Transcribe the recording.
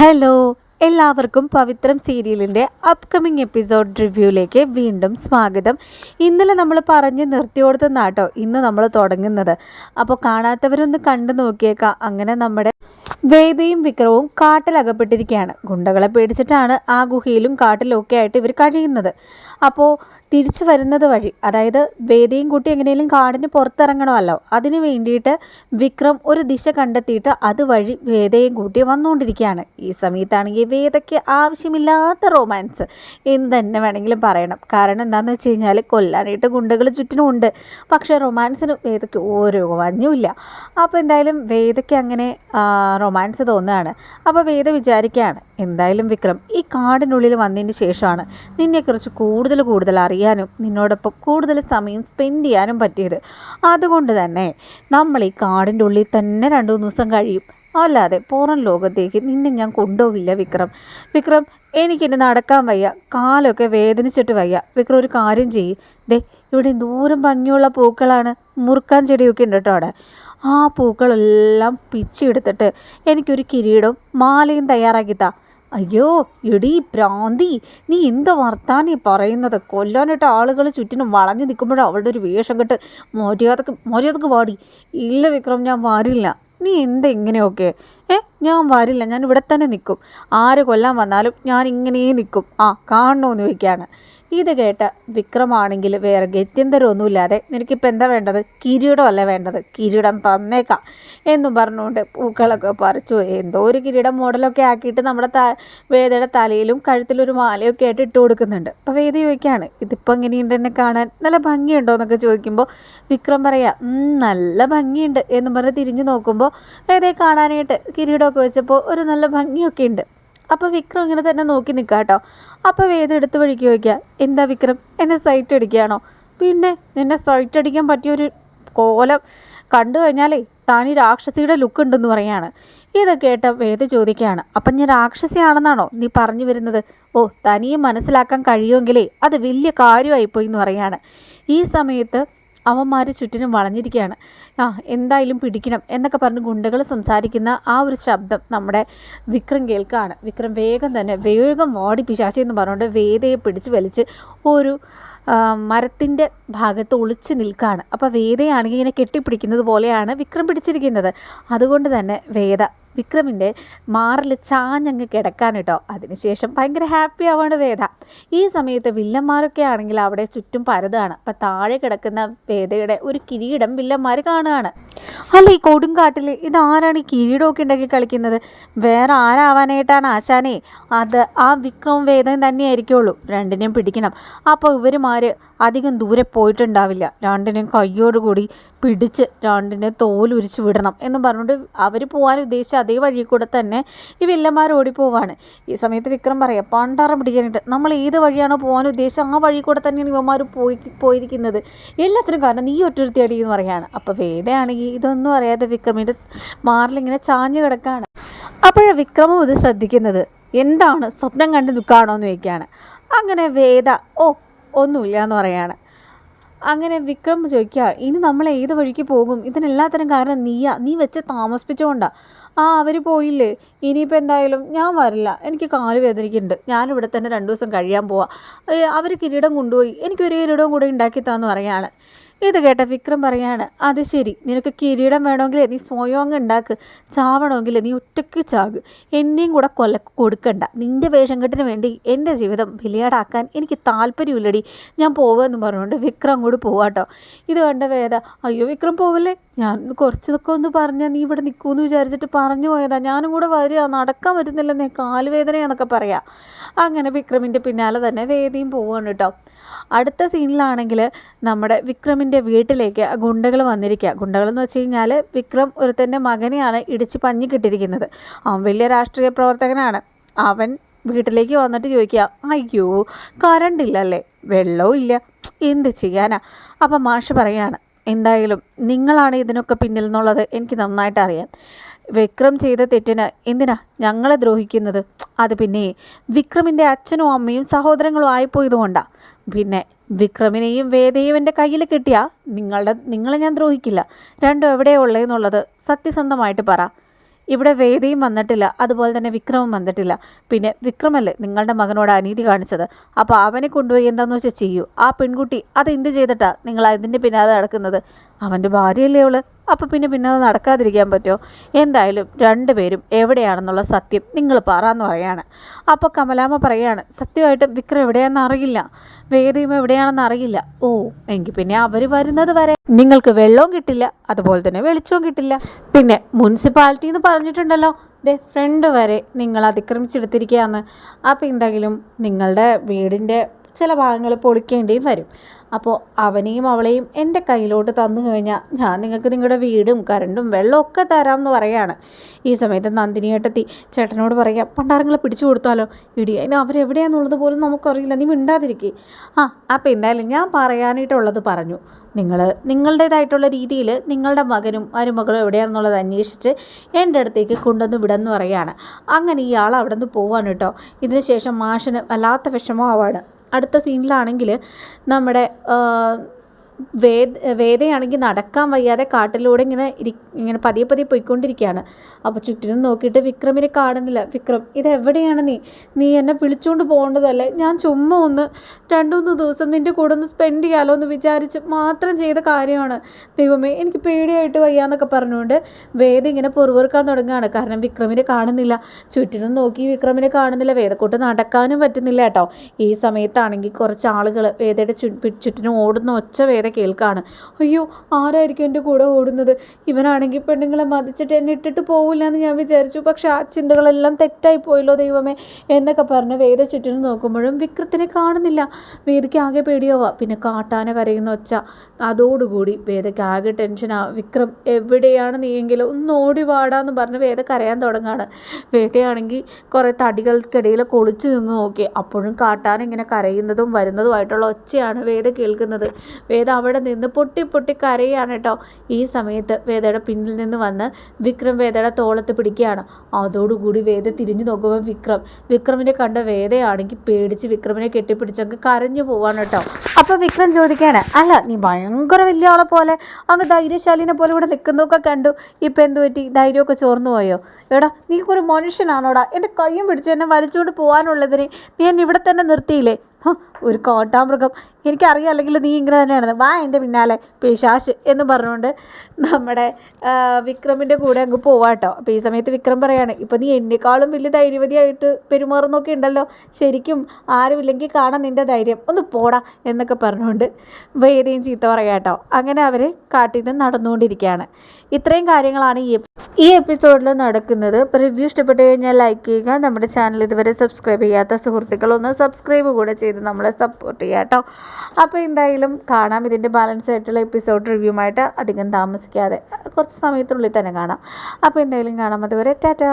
Hello എല്ലാവർക്കും പവിത്രം സീരിയലിന്റെ upcoming episode റിവ്യൂയിലേക്ക് വീണ്ടും സ്വാഗതം. ഇന്നലെ നമ്മൾ പറഞ്ഞ് നിർത്തിയോടുത്തുനിന്നാട്ടോ ഇന്ന് നമ്മൾ തുടങ്ങുന്നത്. അപ്പോൾ കാണാത്തവരൊന്ന് കണ്ടു നോക്കിയേക്കാം. അങ്ങനെ നമ്മുടെ വേദയും വിക്രവും കാട്ടിലകപ്പെട്ടിരിക്കുകയാണ്. ഗുണ്ടകളെ പേടിച്ചിട്ടാണ് ആ ഗുഹയിലും കാട്ടിലും ഒക്കെ ആയിട്ട് ഇവർ കഴിയുന്നത്. അപ്പോൾ തിരിച്ചു വരുന്നത് വഴി അതായത് വേദിയും കൂട്ടി എങ്ങനെയെങ്കിലും കാടിന് പുറത്തിറങ്ങണമല്ലോ അതിന് വേണ്ടിയിട്ട് വിക്രം ഒരു ദിശ കണ്ടെത്തിയിട്ട് അതുവഴി വേദയും കൂട്ടി വന്നുകൊണ്ടിരിക്കുകയാണ്. ഈ സമയത്താണെങ്കിൽ വേദയ്ക്ക് ആവശ്യമില്ലാത്ത റൊമാൻസ് എന്ന് തന്നെ വേണമെങ്കിലും പറയണം. കാരണം എന്താണെന്ന് വെച്ച് കഴിഞ്ഞാൽ കൊല്ലാനായിട്ട് ഗുണ്ടകൾ ചുറ്റിനുമുണ്ട്. പക്ഷേ റൊമാൻസിന് വേദയ്ക്ക് ഓരോ വഞ്ഞുമില്ല. അപ്പോൾ എന്തായാലും വേദയ്ക്ക് അങ്ങനെ റൊമാൻസ് തോന്നുകയാണ്. അപ്പോൾ വേദ വിചാരിക്കുകയാണ് എന്തായാലും വിക്രം ഈ കാടിനുള്ളിൽ വന്നതിന് ശേഷമാണ് നിന്നെക്കുറിച്ച് കൂടുതൽ കൂടുതൽ അറിയാനും നിന്നോടൊപ്പം കൂടുതൽ സമയം സ്പെൻഡ് ചെയ്യാനും പറ്റിയത്. അതുകൊണ്ട് തന്നെ നമ്മൾ ഈ കാടിന്റെ ഉള്ളിൽ തന്നെ രണ്ട് മൂന്ന് ദിവസം കഴിയും. അല്ലാതെ പുറം ലോകത്തേക്ക് നിന്നെ ഞാൻ കൊണ്ടുപോവില്ല വിക്രം. വിക്രം എനിക്കിനി നടക്കാൻ വയ്യ. കാലൊക്കെ വേദനിച്ചിട്ട് വയ്യ. വിക്രം ഒരു കാര്യം ചെയ്യും. ദേ ഇവിടെ ദൂരം ഭംഗിയുള്ള പൂക്കളാണ്. മുറുക്കാൻ ചെടിയൊക്കെ ഉണ്ട് കേട്ടോ അവിടെ. ആ പൂക്കളെല്ലാം പിച്ചെടുത്തിട്ട് എനിക്കൊരു കിരീടവും മാലയും തയ്യാറാക്കി താ അയ്യോ എടീ പ്രാന്തി നീ എന്ത് വർത്താനീ പറയുന്നത്? കൊല്ലാനായിട്ട് ആളുകൾ ചുറ്റിനും വളഞ്ഞു നിൽക്കുമ്പോഴും അവളുടെ ഒരു വേഷം കെട്ട് മര്യാദയ്ക്ക് മര്യാദയ്ക്ക് വാടി. ഇല്ല വിക്രം ഞാൻ വരില്ല. നീ എന്താ ഇങ്ങനെയൊക്കെ? ഏ ഞാൻ വരില്ല ഞാൻ ഇവിടെ തന്നെ നിൽക്കും. ആര് കൊല്ലാൻ വന്നാലും ഞാൻ ഇങ്ങനെ നിൽക്കും. ആ കാണണമെന്ന് ചോദിക്കുകയാണ്. ഇത് കേട്ട വിക്രമാണെങ്കിൽ വേറെ ഗത്യന്തരമൊന്നുമില്ലാതെ നിനക്കിപ്പോൾ എന്താ വേണ്ടത്? കിരീടമല്ല വേണ്ടത്? കിരീടം തന്നേക്കാം. എന്നും പറഞ്ഞുകൊണ്ട് പൂക്കളൊക്കെ പറിച്ചു. എന്തോ ഒരു കിരീടം മോഡലൊക്കെ ആക്കിയിട്ട് നമ്മുടെ ത വേദയുടെ തലയിലും കഴുത്തിലൊരു മാലയൊക്കെ ആയിട്ട് ഇട്ട് കൊടുക്കുന്നുണ്ട്. അപ്പോൾ വേദ ചോദിക്കുകയാണ് ഇതിപ്പോൾ എങ്ങനെയുണ്ട് എന്നെ കാണാൻ? നല്ല ഭംഗിയുണ്ടോ? എന്നൊക്കെ ചോദിക്കുമ്പോൾ വിക്രം പറയാ നല്ല ഭംഗിയുണ്ട്. എന്ന് പറഞ്ഞ് തിരിഞ്ഞു നോക്കുമ്പോൾ വേദയെ കാണാനായിട്ട് കിരീടമൊക്കെ വെച്ചപ്പോൾ ഒരു നല്ല ഭംഗിയൊക്കെ ഉണ്ട്. അപ്പോൾ വിക്രം ഇങ്ങനെ തന്നെ നോക്കി നിൽക്കുക കേട്ടോ അപ്പോൾ വേദം എടുത്ത് വഴിക്ക് ചോദിക്കുക എന്താ വിക്രം? എന്നെ സൈറ്റ് അടിക്കുകയാണോ പിന്നെ നിന്നെ സൈറ്റ് അടിക്കാൻ പറ്റിയൊരു കോലം കണ്ടു കഴിഞ്ഞാലേ താൻ ഈ രാക്ഷസിയുടെ ലുക്ക് ഉണ്ടെന്ന് പറയാണ്. ഇത് കേട്ട വേദ ചോദിക്കുകയാണ്. അപ്പം ഞാൻ രാക്ഷസിയാണെന്നാണോ നീ പറഞ്ഞു വരുന്നത്? ഓ തനിയെ മനസ്സിലാക്കാൻ കഴിയുമെങ്കിലേ അത് വലിയ കാര്യമായിപ്പോയി എന്ന് പറയാണ്. ഈ സമയത്ത് അവന്മാർ ചുറ്റിനും വളഞ്ഞിരിക്കുകയാണ്. ആ എന്തായാലും പിടിക്കണം എന്നൊക്കെ പറഞ്ഞ് ഗുണ്ടകൾ സംസാരിക്കുന്ന ആ ഒരു ശബ്ദം നമ്മുടെ വിക്രം കേൾക്കുകയാണ് വിക്രം വേഗം തന്നെ വേഗം വാടി പിശാശി എന്ന് പറഞ്ഞുകൊണ്ട് വേദയെ പിടിച്ച് വലിച്ച് ഒരു മരത്തിന്റെ ഭാഗത്ത് ഒളിച്ച് നിൽക്കുകയാണ് അപ്പോൾ വേദയാണെങ്കിൽ ഇങ്ങനെ കെട്ടിപ്പിടിക്കുന്നത് പോലെയാണ് വിക്രം പിടിച്ചിരിക്കുന്നത്. അതുകൊണ്ട് തന്നെ വേദ വിക്രമിന്റെ മാറിൽ ചാഞ്ഞങ്ങ് കിടക്കാൻ കേട്ടോ അതിനുശേഷം ഭയങ്കര ഹാപ്പി ആവാണ് വേദ. ഈ സമയത്ത് വില്ലന്മാരൊക്കെ ആണെങ്കിൽ അവിടെ ചുറ്റും പരതാണ്. അപ്പം താഴെ കിടക്കുന്ന വേദയുടെ ഒരു കിരീടം വില്ലന്മാർ കാണുകയാണ്. അല്ല ഈ കൊടുങ്കാട്ടിൽ ഇതാരാണ് ഈ കിരീടമൊക്കെ ഉണ്ടാക്കി കളിക്കുന്നത്? വേറെ ആരാവാനായിട്ടാണ് ആശാനെ? അത് ആ വിക്രവും വേദം തന്നെയായിരിക്കുള്ളൂ. രണ്ടിനെയും പിടിക്കണം. അപ്പോൾ ഇവരുമാർ അധികം ദൂരെ പോയിട്ടുണ്ടാവില്ല. രണ്ടിനെയും കയ്യോടുകൂടി പിടിച്ച് രണ്ടിനെ തോലുരിച്ച് വിടണം എന്ന് പറഞ്ഞുകൊണ്ട് അവർ പോകാൻ ഉദ്ദേശിച്ച അതേ വഴി കൂടെ തന്നെ ഈ വില്ലന്മാർ ഓടിപ്പോവാണ് ഈ സമയത്ത് വിക്രം പറയാം പണ്ടാറ പിടിക്കാനായിട്ട് നമ്മൾ ഏത് വഴിയാണോ പോകാൻ ഉദ്ദേശിച്ചത് ആ വഴി കൂടെ തന്നെയാണ് ഇവന്മാർ പോയി പോയിരിക്കുന്നത്. എല്ലാത്തിനും കാരണം നീ ഒറ്റൊരുത്തി അടി എന്ന് പറയാണ്. അപ്പോൾ വേദയാണെങ്കിൽ ഇതൊന്നും അറിയാതെ വിക്രമിന്റെ മാറിലിങ്ങനെ ചാഞ്ഞു കിടക്കാണ്. അപ്പോഴാണ് വിക്രമും ഇത് ശ്രദ്ധിക്കുന്നത്. എന്താണ്? സ്വപ്നം കണ്ട് നിൽക്കുകയാണോ? എന്ന് ചോദിക്കുകയാണ്. അങ്ങനെ വേദ ഓ ഒന്നുമില്ല എന്ന് പറയാണ്. അങ്ങനെ വിക്രം ചോദിക്കുക ഇനി നമ്മൾ ഏത് വഴിക്ക് പോകും? ഇതിനെല്ലാത്തരം കാരണം നീയാ. നീ വെച്ച് താമസിപ്പിച്ചുകൊണ്ടാ ആ അവർ പോയില്ലേ. ഇനിയിപ്പോൾ എന്തായാലും ഞാൻ വരില്ല. എനിക്ക് കാൽ വേദനിക്കുന്നുണ്ട്. ഞാനിവിടെ തന്നെ രണ്ട് ദിവസം കഴിയാൻ പോവാം. അവർ കിരീടം കൊണ്ടുപോയി. എനിക്കൊരു കിരീടവും കൂടെ ഉണ്ടാക്കി താന്ന് പറയാണ്. ഇത് കേട്ട വിക്രം പറയാണ് അത് ശരി നിനക്ക് കിരീടം വേണമെങ്കിൽ നീ സ്വയം ഉണ്ടാക്ക് ചാവണമെങ്കിൽ നീ ഒറ്റയ്ക്ക് ചാക്. എന്നെയും കൂടെ കൊല്ല കൊടുക്കണ്ട. നിന്റെ വേഷം കെട്ടിന് വേണ്ടി എന്റെ ജീവിതം ബലിയാടാക്കാൻ എനിക്ക് താല്പര്യമില്ലടി. ഞാൻ പോവുമെന്ന് പറഞ്ഞുകൊണ്ട് വിക്രം അങ്ങോട്ട് പോവാട്ടോ. ഇത് കണ്ട വേദ അയ്യോ വിക്രം പോവല്ലേ? ഞാൻ കുറച്ചതൊക്കെ ഒന്ന് പറഞ്ഞാൽ നീ ഇവിടെ നിൽക്കുമെന്ന് വിചാരിച്ചിട്ട് പറഞ്ഞു പോയതാ. ഞാനും കൂടെ വരിക നടക്കാൻ പറ്റുന്നില്ലെന്നേ കാലുവേദനയാന്നൊക്കെ പറയാം. അങ്ങനെ വിക്രമിന്റെ പിന്നാലെ തന്നെ വേദിയും പോവുകയാണ് കേട്ടോ. അടുത്ത സീനിലാണെങ്കിൽ നമ്മുടെ വിക്രമിന്റെ വീട്ടിലേക്ക് ഗുണ്ടകൾ വന്നിരിക്കുക. ഗുണ്ടകൾ എന്ന് വെച്ച് കഴിഞ്ഞാൽ വിക്രം ഒരുത്തന്റെ മകനെയാണ് ഇടിച്ച് പഞ്ഞിക്കിട്ടിരിക്കുന്നത്. അവൻ വലിയ രാഷ്ട്രീയ പ്രവർത്തകനാണ്. അവൻ വീട്ടിലേക്ക് വന്നിട്ട് ചോദിക്കുക അയ്യോ കറണ്ട് ഇല്ലല്ലേ? വെള്ളവും ഇല്ല. എന്ത് ചെയ്യാനാ? അപ്പം മാഷ് പറയാണ് എന്തായാലും നിങ്ങളാണ് ഇതിനൊക്കെ പിന്നിൽ എന്നുള്ളത് എനിക്ക് നന്നായിട്ട് അറിയാം. വിക്രം ചെയ്ത തെറ്റിന് എന്തിനാ ഞങ്ങളെ ദ്രോഹിക്കുന്നത്? അത് പിന്നെ വിക്രമിന്റെ അച്ഛനും അമ്മയും സഹോദരങ്ങളും ആയിപ്പോയതുകൊണ്ടാണ് പിന്നെ വിക്രമിനെയും വേദയും എന്റെ കയ്യിൽ കിട്ടിയാൽ നിങ്ങളുടെ നിങ്ങളെ ഞാൻ ദ്രോഹിക്കില്ല. രണ്ടും എവിടെയാണ് ഉള്ളതെന്നുള്ളത് സത്യസന്ധമായിട്ട് പറ. ഇവിടെ വേദിയും വന്നിട്ടില്ല അതുപോലെ തന്നെ വിക്രമും വന്നിട്ടില്ല. പിന്നെ വിക്രമല്ലേ നിങ്ങളുടെ മകനോട് അനീതി കാണിച്ചത്? അപ്പോൾ അവനെ കൊണ്ടുപോയി എന്താണെന്ന് വെച്ചാൽ ചെയ്യൂ. ആ പെൺകുട്ടി അത് എന്ത് ചെയ്തിട്ടാണ് നിങ്ങൾ അതിന്റെ പിന്നാലെ നടക്കുന്നത്? അവന്റെ ഭാര്യയല്ലേ അവൾ? അപ്പോൾ പിന്നെ പിന്നെ അത് നടക്കാതിരിക്കാൻ പറ്റുമോ എന്തായാലും രണ്ടുപേരും എവിടെയാണെന്നുള്ള സത്യം നിങ്ങൾ പറയാന്ന് പറയാണ്. അപ്പോൾ കമലാമ്മ പറയാണ് സത്യമായിട്ടും വിക്രം എവിടെയാണെന്ന് അറിയില്ല. വേദിയും എവിടെയാണെന്ന് അറിയില്ല. ഓ എങ്കിൽ പിന്നെ അവർ വരുന്നത് വരെ നിങ്ങൾക്ക് വെള്ളവും കിട്ടില്ല അതുപോലെ തന്നെ വെളിച്ചവും കിട്ടില്ല. പിന്നെ മുനിസിപ്പാലിറ്റി എന്ന് പറഞ്ഞിട്ടുണ്ടല്ലോ ദേ ഫ്രണ്ട് വരെ നിങ്ങൾ അതിക്രമിച്ചെടുത്തിരിക്കുകയാണ്. അപ്പോൾ എന്തെങ്കിലും നിങ്ങളുടെ വീടിന്റെ ചില ഭാഗങ്ങൾ പൊളിക്കേണ്ടിയും വരും. അപ്പോൾ അവനെയും അവളെയും എന്റെ കയ്യിലോട്ട് തന്നു കഴിഞ്ഞാൽ ഞാൻ നിങ്ങൾക്ക് നിങ്ങളുടെ വീടും കരണ്ടും വെള്ളവും ഒക്കെ തരാം എന്ന് പറയാണ് ഈ സമയത്ത് നന്ദിനി ഏട്ടത്തി ചേട്ടനോട് പറയാം പണ്ടാരങ്ങളെ പിടിച്ചു കൊടുത്താലോ? ഇടി അതിന് അവരെവിടെയാണെന്നുള്ളത് പോലും നമുക്കറിയില്ല. നീ മിണ്ടാതിരിക്കേ. ആ അപ്പോൾ എന്തായാലും ഞാൻ പറയാനായിട്ടുള്ളത് പറഞ്ഞു. നിങ്ങൾ നിങ്ങളുടേതായിട്ടുള്ള രീതിയിൽ നിങ്ങളുടെ മകനും മരുമകളും എവിടെയാണെന്നുള്ളത് അന്വേഷിച്ച് എന്റെ അടുത്തേക്ക് കൊണ്ടുവന്ന് വിടെന്ന് പറയാണ് അങ്ങനെ ഇയാൾ അവിടെ നിന്ന് പോവാണ് കേട്ടോ. ഇതിന് ശേഷം മാഷിന് വല്ലാത്ത വിഷമമാവാണ് അടുത്ത സീനിലാണെങ്കിൽ നമ്മുടെ വേദ വേദയാണെങ്കിൽ നടക്കാൻ വയ്യാതെ കാട്ടിലൂടെ ഇങ്ങനെ ഇരി ഇങ്ങനെ പതിയെ പതിയെ പോയിക്കൊണ്ടിരിക്കുകയാണ്. അപ്പോൾ ചുറ്റിനും നോക്കിയിട്ട് വിക്രമിനെ കാണുന്നില്ല. വിക്രം ഇതെവിടെയാണ് നീ? നീ എന്നെ വിളിച്ചുകൊണ്ട് പോകേണ്ടതല്ലേ? ഞാൻ ചുമ്മാ ഒന്ന് രണ്ടു മൂന്ന് ദിവസം നിന്റെ കൂടെ ഒന്ന് സ്പെൻഡ് ചെയ്യാലോ എന്ന് വിചാരിച്ച് മാത്രം ചെയ്ത കാര്യമാണ്. ദൈവമേ എനിക്ക് പേടിയായിട്ട് വയ്യാന്നൊക്കെ പറഞ്ഞുകൊണ്ട് വേദ ഇങ്ങനെ പൊറുവെറുക്കാൻ തുടങ്ങുകയാണ്. കാരണം വിക്രമിനെ കാണുന്നില്ല. ചുറ്റിനും നോക്കി വിക്രമിനെ കാണുന്നില്ല. വേദക്കൂട്ട് നടക്കാനും പറ്റുന്നില്ല കേട്ടോ. ഈ സമയത്താണെങ്കിൽ കുറച്ച് ആളുകൾ വേദയുടെ ചുറ്റിനും ഓടുന്ന ഒച്ച വേദ കേൾക്കാണ്. അയ്യോ ആരായിരിക്കും എന്റെ കൂടെ ഓടുന്നത്? ഇവനാണെങ്കിൽ പെണ്ണുങ്ങളെ മതിച്ചിട്ട് എന്നെ ഇട്ടിട്ട് പോവില്ല എന്ന് ഞാൻ വിചാരിച്ചു. പക്ഷെ ആ ചിന്തകളെല്ലാം തെറ്റായി പോയല്ലോ ദൈവമേ എന്നൊക്കെ പറഞ്ഞ് വേദ ചുറ്റിനും നോക്കുമ്പോഴും വിക്രത്തിനെ കാണുന്നില്ല. വേദയ്ക്ക് ആകെ പേടിയാവുക. പിന്നെ കാട്ടാന കരയുന്ന ഒച്ച. അതോടുകൂടി വേദയ്ക്ക് ആകെ ടെൻഷനാ. വിക്രം എവിടെയാണ് നീയെങ്കിലും ഒന്ന് ഓടി വാടാന്ന് പറഞ്ഞ് വേദ കരയാൻ തുടങ്ങാണ്. വേദയാണെങ്കിൽ കുറേ തടികൾക്കിടയിൽ കൊളിച്ചു നിന്ന് നോക്കി. അപ്പോഴും കാട്ടാൻ ഇങ്ങനെ കരയുന്നതും വരുന്നതുമായിട്ടുള്ള ഒച്ചയാണ് വേദ കേൾക്കുന്നത്. വേദ അവിടെ നിന്ന് പൊട്ടി പൊട്ടി കരയാണ് കേട്ടോ. ഈ സമയത്ത് വേദയുടെ പിന്നിൽ നിന്ന് വന്ന് വിക്രം വേദയുടെ തോളത്ത് പിടിക്കുകയാണ്. അതോടുകൂടി വേദ തിരിഞ്ഞു നോക്കുമ്പോൾ വിക്രം വിക്രമിനെ കണ്ട വേദയാണെങ്കിൽ പേടിച്ച് വിക്രമിനെ കെട്ടിപ്പിടിച്ചങ്ങ് കരഞ്ഞു പോവാണ് കേട്ടോ. അപ്പോൾ വിക്രം ചോദിക്കുകയാണ് അല്ല നീ ഭയങ്കര വലിയ ആളെ പോലെ അങ്ങ് ധൈര്യശാലിനെ പോലെ ഇവിടെ നിൽക്കുന്നതൊക്കെ കണ്ടു. ഇപ്പം എന്ത് പറ്റി? ധൈര്യമൊക്കെ ചോർന്നു പോയോ? എടാ നീ ഒരു മനുഷ്യനാണോടാ? എന്റെ കയ്യും പിടിച്ച് എന്നെ വലിച്ചുകൊണ്ട് പോകാനുള്ളതിന് നീ എന്നെ ഇവിടെ തന്നെ നിർത്തിയില്ലേ? ഒരു കോട്ടാമൃഗം. എനിക്കറിയാം അല്ലെങ്കിൽ നീ ഇങ്ങനെ തന്നെയാണ് വാ എന്റെ പിന്നാലെ പിശാശ് എന്ന് പറഞ്ഞുകൊണ്ട് നമ്മുടെ വിക്രമിന്റെ കൂടെ അങ്ങ് പോവാട്ടോ അപ്പോൾ ഈ സമയത്ത് വിക്രം പറയാണ് ഇപ്പോൾ നീ എന്നെക്കാളും വലിയ ധൈര്യവതിയായിട്ട് പെരുമാറുന്നൊക്കെ ഉണ്ടല്ലോ. ശരിക്കും ആരുമില്ലെങ്കിൽ കാണാൻ നിന്റെ ധൈര്യം. ഒന്ന് പോടാ എന്നൊക്കെ പറഞ്ഞുകൊണ്ട് വേദിയും ചീത്ത പറയാട്ടോ അങ്ങനെ അവർ കാട്ടിൽ നിന്ന് നടന്നുകൊണ്ടിരിക്കുകയാണ്. ഇത്രയും കാര്യങ്ങളാണ് ഈ ഈ എപ്പിസോഡിൽ നടക്കുന്നത്. അപ്പോൾ റിവ്യൂ ഇഷ്ടപ്പെട്ടു കഴിഞ്ഞാൽ ലൈക്ക് ചെയ്യുക. നമ്മുടെ ചാനൽ ഇതുവരെ സബ്സ്ക്രൈബ് ചെയ്യാത്ത സുഹൃത്തുക്കൾ ഒന്ന് സബ്സ്ക്രൈബ് കൂടെ ചെയ്ത് നമ്മളെ സപ്പോർട്ട് ചെയ്യുക കേട്ടോ. അപ്പോൾ എന്തായാലും കാണാം. ഇതിന്റെ ബാലൻസ് ആയിട്ടുള്ള എപ്പിസോഡ് റിവ്യൂമായിട്ട് അധികം താമസിക്കാതെ കുറച്ച് സമയത്തിനുള്ളിൽ തന്നെ കാണാം. അപ്പോൾ എന്തായാലും കാണാം. അതുവരെ ടാറ്റാ!